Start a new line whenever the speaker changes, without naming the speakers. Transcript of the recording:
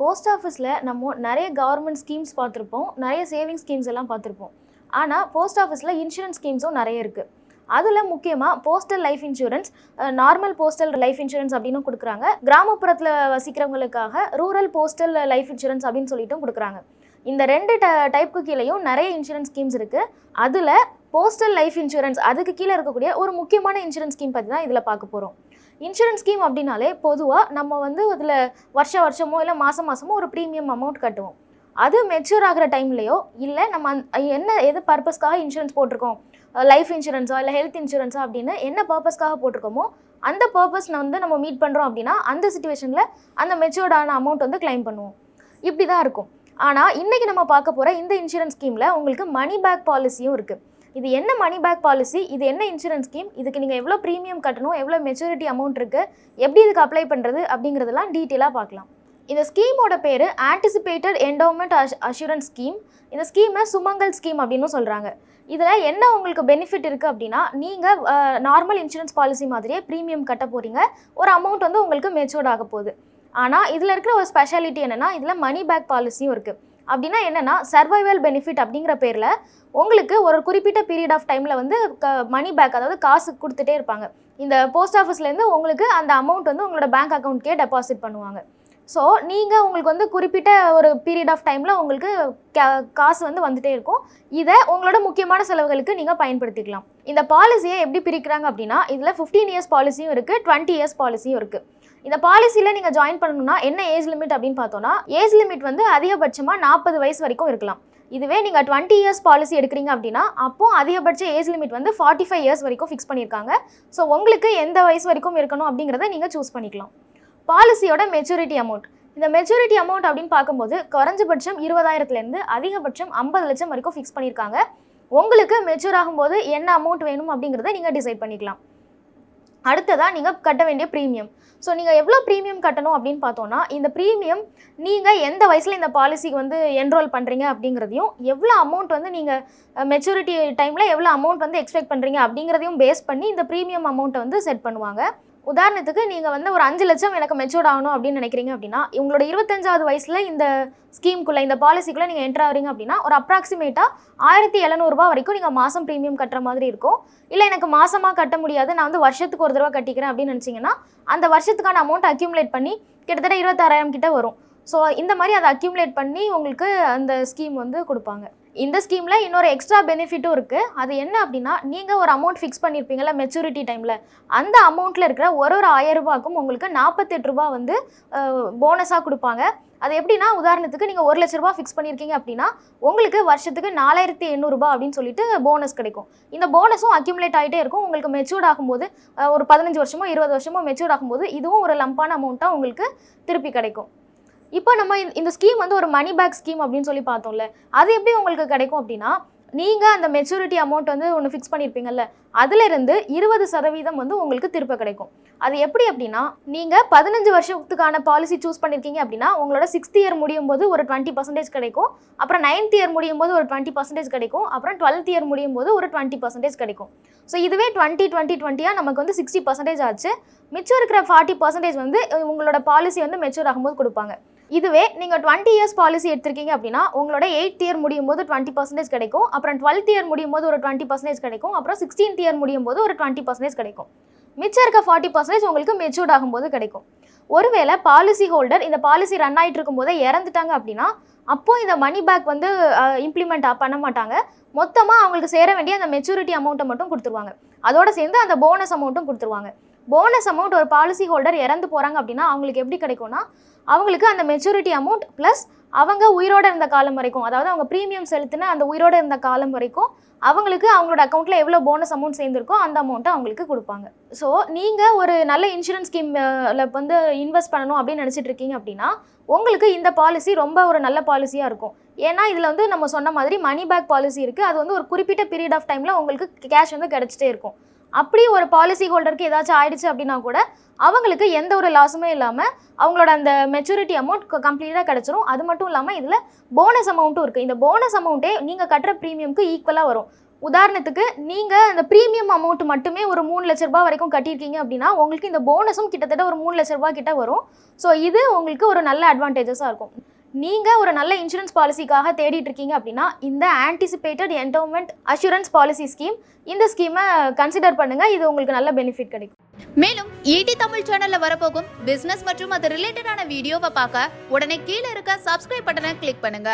Post ஆஃபீஸில் நம்ம நிறைய கவர்மெண்ட் ஸ்கீம்ஸ் பார்த்துருப்போம். நிறைய சேவிங் ஸ்கீம்ஸ் எல்லாம் பார்த்துருப்போம். ஆனால் போஸ்ட் ஆஃபீஸில் இன்சூரன்ஸ் ஸ்கீம்ஸும் நிறைய இருக்குது அதில் முக்கியமாக postal life insurance normal postal life insurance அப்படின்னு கொடுக்குறாங்க. கிராமப்புறத்தில் வசிக்கிறவங்களுக்காக ரூரல் போஸ்டல் லைஃப் இன்சூரன்ஸ் அப்படின்னு சொல்லிட்டும் கொடுக்குறாங்க. இந்த ரெண்டு ட டைப்புக்கு கீழேயும் நிறைய இன்சூரன்ஸ் ஸ்கீம்ஸ் இருக்குது அதில் போஸ்டல் லைஃப் இன்சூரன்ஸ் அதுக்கு கீழே இருக்கக்கூடிய ஒரு முக்கியமான இன்சூரன்ஸ் ஸ்கீம் பற்றி தான் இதில் பார்க்க போகிறோம் இன்சூரன்ஸ் ஸ்கீம் அப்படின்னாலே பொதுவாக நம்ம வந்து அதில் வருஷ வருஷமோ இல்லை மாதம் மாதமோ ஒரு ப்ரீமியம் அமௌண்ட் கட்டுவோம். அது மெச்சூர் ஆகிற டைம்லையோ இல்லை நம்ம என்ன எது பர்பஸ்க்காக இன்சூரன்ஸ் போட்டிருக்கோம்? லைஃப் இன்சூரன்ஸோ இல்லை ஹெல்த் இன்சூரன்ஸோ அப்படின்னு என்ன பர்பஸ்க்காக போட்டிருக்கோமோ அந்த பர்பஸ் வந்து நம்ம மீட் பண்ணுறோம் அப்படின்னா அந்த சுச்சுவேஷனில் அந்த மெச்சூர்டான அமௌண்ட் வந்து கிளைம் பண்ணுவோம். இப்படி தான் இருக்கும். ஆனால் இன்றைக்கி நம்ம பார்க்க போகிற இந்த இன்சூரன்ஸ் ஸ்கீமில் உங்களுக்கு மணி பேக் பாலிசியும் இருக்குது இது என்ன மணி பேக் பாலிசி இது என்ன இன்சூரன்ஸ் ஸ்கீம் இதுக்கு நீங்கள் எவ்வளோ ப்ரீமியம் கட்டணும்? எவ்வளோ மெச்சூரிட்டி அமௌண்ட் இருக்குது எப்படி இதுக்கு அப்ளை பண்ணுறது அப்படிங்கிறதெல்லாம் டீட்டெயிலாக பார்க்கலாம். இந்த ஸ்கீமோட பேர் ஆன்டிசிபேட்டட் என்டோமெண்ட் அஷூரன்ஸ் ஸ்கீம் இந்த ஸ்கீமை சுமங்கல் ஸ்கீம் அப்படின்னு சொல்கிறாங்க இதில் என்ன உங்களுக்கு பெனிஃபிட் இருக்குது அப்படின்னா நீங்கள் நார்மல் இன்சூரன்ஸ் பாலிசி மாதிரியே ப்ரீமியம் கட்ட போகிறீங்க ஒரு அமௌண்ட் வந்து உங்களுக்கு மெச்சூர்ட் ஆக போகுது. ஆனால் இதில் இருக்கிற ஒரு ஸ்பெஷாலிட்டி என்னென்னா இதில் மணி பேக் பாலிசியும் இருக்குது அப்படின்னா என்னென்னா சர்வைவல் பெனிஃபிட் அப்படிங்கிற பேரில் உங்களுக்கு ஒரு குறிப்பிட்ட பீரியட் ஆஃப் டைமில் வந்து க மணி பேக் அதாவது காசு கொடுத்துட்டே இருப்பாங்க. இந்த போஸ்ட் ஆஃபீஸ்லேருந்து உங்களுக்கு அந்த அமௌண்ட் வந்து உங்களோட பேங்க் அக்கௌண்ட்கே டெபாசிட் பண்ணுவாங்க. ஸோ நீங்கள் உங்களுக்கு வந்து குறிப்பிட்ட ஒரு பீரியட் ஆஃப் டைமில் உங்களுக்கு காசு வந்து வந்துட்டே இருக்கும். இதை உங்களோட முக்கியமான செலவுகளுக்கு நீங்கள் பயன்படுத்திக்கலாம். இந்த பாலிசியை எப்படி பிரிக்கிறாங்க அப்படின்னா இதில் ஃபிஃப்டீன் இயர்ஸ் பாலிசியும் இருக்குது டுவெண்ட்டி இயர்ஸ் பாலிசியும் இருக்குது இந்த பாலிசியில் நீங்கள் ஜாயின் பண்ணணும்னா என்ன ஏஜ் லிமிட் அப்படின்னு பார்த்தோன்னா ஏஜ் லிமிட் வந்து அதிகபட்சமாக நாற்பது வயசு வரைக்கும் இருக்கலாம். இதுவே நீங்கள் டுவெண்ட்டி இயர்ஸ் பாலிசி எடுக்கிறீங்க அப்படின்னா அப்போ அதிகபட்ச ஏஜ் லிமிட் வந்து ஃபார்ட்டி ஃபைவ் இயர்ஸ் வரைக்கும் ஃபிக்ஸ் பண்ணியிருக்காங்க. ஸோ உங்களுக்கு எந்த வயசு வரைக்கும் இருக்கணும் அப்படிங்கிறத நீங்கள் சூஸ் பண்ணிக்கலாம். பாலிசியோட மெச்சூரிட்டி அமௌண்ட் இந்த மெச்சூரிட்டி அமௌண்ட் அப்படின்னு பார்க்கும்போது குறைஞ்சபட்சம் இருபதாயிரத்துலேருந்து அதிகபட்சம் ஐம்பது லட்சம் வரைக்கும் ஃபிக்ஸ் பண்ணியிருக்காங்க. உங்களுக்கு மெச்சூர் ஆகும்போது என்ன அமௌண்ட் வேணும் அப்படிங்கிறத நீங்கள் டிசைட் பண்ணிக்கலாம். அடுத்ததாக நீங்கள் கட்ட வேண்டிய ப்ரீமியம் ஸோ நீங்கள் எவ்வளோ ப்ரீமியம் கட்டணும் அப்படின்னு பார்த்தோன்னா இந்த ப்ரீமியம் நீங்கள் எந்த வயசில் இந்த பாலிசிக்கு வந்து என்ரோல் பண்ணுறீங்க அப்படிங்கிறதையும் எவ்வளோ அமௌண்ட் வந்து நீங்கள் மெச்சூரிட்டி டைமில் எவ்வளோ அமௌண்ட் வந்து எக்ஸ்பெக்ட் பண்ணுறீங்க அப்படிங்கிறதையும் பேஸ் பண்ணி இந்த ப்ரீமியம் அமௌண்ட்டை வந்து செட் பண்ணுவாங்க. உதாரணத்துக்கு நீங்கள் வந்து ஒரு அஞ்சு லட்சம் எனக்கு மெச்சூர்ட் ஆகணும் அப்படின்னு நினைக்கிறீங்க அப்படின்னா உங்களோட இருபத்தஞ்சாவது வயசில் இந்த ஸ்கீம்குள்ளே இந்த பாலிசிக்குள்ளே நீங்கள் என்ட்ரு ஆகிறீங்க அப்படின்னா ஒரு அப்ராக்சிமேட்டாக ஆயிரத்தி எழுநூறுபா வரைக்கும் நீங்கள் மாதம் ப்ரீமியம் கட்டுற மாதிரி இருக்கும். இல்லை எனக்கு மாதமாக கட்ட முடியாது நான் வந்து வருஷத்துக்கு ஒரு தடவை கட்டிக்கிறேன் அப்படின்னு நினச்சிங்கன்னா அந்த வருஷத்துக்கான அமௌண்ட் அக்யூமுலேட் பண்ணி கிட்டத்தட்ட இருபத்தாறாயிரம் கிட்ட வரும். ஸோ இந்த மாதிரி அதை அக்யூமுலேட் பண்ணி உங்களுக்கு அந்த ஸ்கீம் வந்து கொடுப்பாங்க. இந்த ஸ்கீமில் இன்னொரு எக்ஸ்ட்ரா பெனிஃபிட்டும் இருக்குது அது என்ன அப்படின்னா நீங்கள் ஒரு அமௌண்ட் ஃபிக்ஸ் பண்ணியிருப்பீங்களா மெச்சூரிட்டி டைமில் அந்த அமௌண்ட்டில் இருக்கிற ஒரு ஒரு ஆயிரம் ரூபாய்க்கும் உங்களுக்கு நாற்பத்தெட்டு ரூபா வந்து போனஸாக கொடுப்பாங்க. அது எப்படின்னா உதாரணத்துக்கு நீங்கள் ஒரு லட்ச ரூபா ஃபிக்ஸ் பண்ணியிருக்கீங்க அப்படின்னா உங்களுக்கு வருஷத்துக்கு நாலாயிரத்தி எண்ணூறுபா அப்படின்னு சொல்லிட்டு போனஸ் கிடைக்கும். இந்த போனஸும் அக்யூமுலேட் ஆகிட்டே இருக்கும். உங்களுக்கு மெச்சூர்ட் ஆகும்போது ஒரு பதினஞ்சு வருஷமோ இருபது வருஷமோ மெச்சூர்ட் ஆகும்போது இதுவும் ஒரு லம்பான அமௌண்ட்டாக உங்களுக்கு திருப்பி கிடைக்கும். இப்போ நம்ம இந்த- இந்த ஸ்கீம் வந்து ஒரு மணி பேக் ஸ்கீம் அப்படின்னு சொல்லி பார்த்தோம்ல அது எப்படி உங்களுக்கு கிடைக்கும் அப்படின்னா நீங்கள் அந்த மெச்சூரிட்டி அமௌண்ட் வந்து ஒன்று ஃபிக்ஸ் பண்ணியிருப்பீங்கல்ல அதிலிருந்து இருபது சதவீதம் வந்து உங்களுக்கு திருப்ப கிடைக்கும். அது எப்படி அப்படின்னா நீங்கள் பதினஞ்சு வருஷத்துக்கான பாலிசி சூஸ் பண்ணியிருக்கீங்க அப்படின்னா உங்களோட சிக்ஸ்த் இயர் முடியும் போது ஒரு டுவெண்ட்டி பர்சன்டேஜ் கிடைக்கும் அப்புறம் நைன்த் இயர் முடியும் போது ஒரு டுவெண்ட்டி பர்சன்டேஜ் கிடைக்கும் அப்புறம் டுவெல்த் இயர் முடியும் போது ஒரு டுவெண்ட்டி பர்சன்டேஜ் கிடைக்கும். ஸோ இதுவே டுவெண்ட்டி டுவெண்ட்டி டுவெண்ட்டியாக நமக்கு வந்து சிக்ஸ்டி பர்சன்டேஜ் ஆச்சு. மிச்சம் இருக்கிற ஃபார்ட்டி பர்சன்டேஜ் வந்து உங்களோட பாலிசி வந்து மெச்சூர் ஆகும்போது கொடுப்பாங்க. இதுவே நீங்கள் டுவெண்ட்டி இயர்ஸ் பாலிசி எடுத்திருக்கீங்க அப்படின்னா உங்களோட எயிட் இயர் முடியும் போது டுவெண்ட்டி பர்சன்டேஜ் கிடைக்கும். அப்புறம் டுவெல்த் இயர் முடியும் போது ஒரு டுவெண்ட்டி பர்சன்டேஜ் கிடைக்கும். அப்புறம் சிக்ஸ்டீன்த் இயர் முடியும் போது ஒரு டுவெண்ட்டி பர்சன்டேஜ் கிடைக்கும். மிச்சம் இருக்க ஃபார்ட்டி பர்சன்டேஜ் உங்களுக்கு மெச்சூர்ட் ஆகும்போது கிடைக்கும். ஒருவேளை பாலிசி ஹோல்டர் இந்த பாலிசி ரன் ஆகிட்டு இருக்கும்போதே இறந்துட்டாங்க அப்படின்னா அப்போது இந்த மணி பேக் வந்து இம்ப்ளிமெண்ட் பண்ண மாட்டாங்க. மொத்தமாக அவங்களுக்கு சேர வேண்டிய அந்த மெச்சூரிட்டி அமௌண்ட்டை மட்டும் கொடுத்துருவாங்க. அதோட சேர்ந்து அந்த போனஸ் அமௌண்ட்டும் கொடுத்துருவாங்க. போனஸ் அமௌண்ட் ஒரு பாலிசி ஹோல்டர் இறந்து போகிறாங்க அப்படின்னா அவங்களுக்கு எப்படி கிடைக்கும்னா அவங்களுக்கு அந்த மெச்சூரிட்டி அமௌண்ட் ப்ளஸ் அவங்க உயிரோட இருந்த காலம் வரைக்கும் அதாவது அவங்க ப்ரீமியம் செலுத்தின அந்த உயிரோட இருந்த காலம் வரைக்கும் அவங்களுக்கு அவங்களோட அக்கௌண்ட்டில் எவ்வளோ போனஸ் அமௌண்ட் சேர்ந்துருக்கோ அந்த அமௌண்ட்டை அவங்களுக்கு கொடுப்பாங்க. ஸோ நீங்கள் ஒரு நல்ல இன்சூரன்ஸ் ஸ்கீமில் வந்து இன்வெஸ்ட் பண்ணணும் அப்படின்னு நினச்சிட்டு இருக்கீங்க அப்படின்னா உங்களுக்கு இந்த பாலிசி ரொம்ப ஒரு நல்ல பாலிசியாக இருக்கும். ஏன்னா இதில் வந்து நம்ம சொன்ன மாதிரி மணி பேக் பாலிசி இருக்குது அது வந்து ஒரு குறிப்பிட்ட பீரியட் ஆஃப் டைமில் உங்களுக்கு கேஷ் வந்து கிடச்சிட்டே இருக்கும். அப்படி ஒரு பாலிசி ஹோல்டருக்கு ஏதாச்சும் ஆயிடுச்சு அப்படின்னா கூட அவங்களுக்கு எந்த ஒரு லாஸுமே இல்லாமல் அவங்களோட அந்த மெச்சூரிட்டி அமௌண்ட் கம்ப்ளீட்டாக கிடச்சிரும். அது மட்டும் இல்லாமல் இதில் போனஸ் அமௌண்ட்டும் இருக்குது இந்த போனஸ் அமௌண்ட்டே நீங்கள் கட்டுற ப்ரீமியம்க்கு ஈக்குவலாக வரும். உதாரணத்துக்கு நீங்கள் அந்த ப்ரீமியம் அமௌண்ட் மட்டுமே ஒரு மூணு லட்ச ரூபா வரைக்கும் கட்டியிருக்கீங்க அப்படின்னா உங்களுக்கு இந்த போனஸும் கிட்டத்தட்ட ஒரு மூணு லட்ச ரூபா கிட்ட வரும். ஸோ இது உங்களுக்கு ஒரு நல்ல அட்வான்டேஜஸாக இருக்கும். நீங்கள் ஒரு நல்ல இன்சூரன்ஸ் பாலிசிக்காக தேடிட்டு இருக்கீங்க அப்படின்னா இந்த anticipated endowment assurance policy scheme இந்த ஸ்கீமை கன்சிடர் பண்ணுங்கள் இது உங்களுக்கு நல்ல பெனிஃபிட் கிடைக்கும்.
மேலும் ஈடி தமிழ் சேனல்ல வரப்போகும் பிசினஸ் மற்றும் அது ரிலேட்டடான வீடியோவை பார்க்க உடனே கீழே இருக்க சப்ஸ்கிரைப் பட்டனை கிளிக் பண்ணுங்க.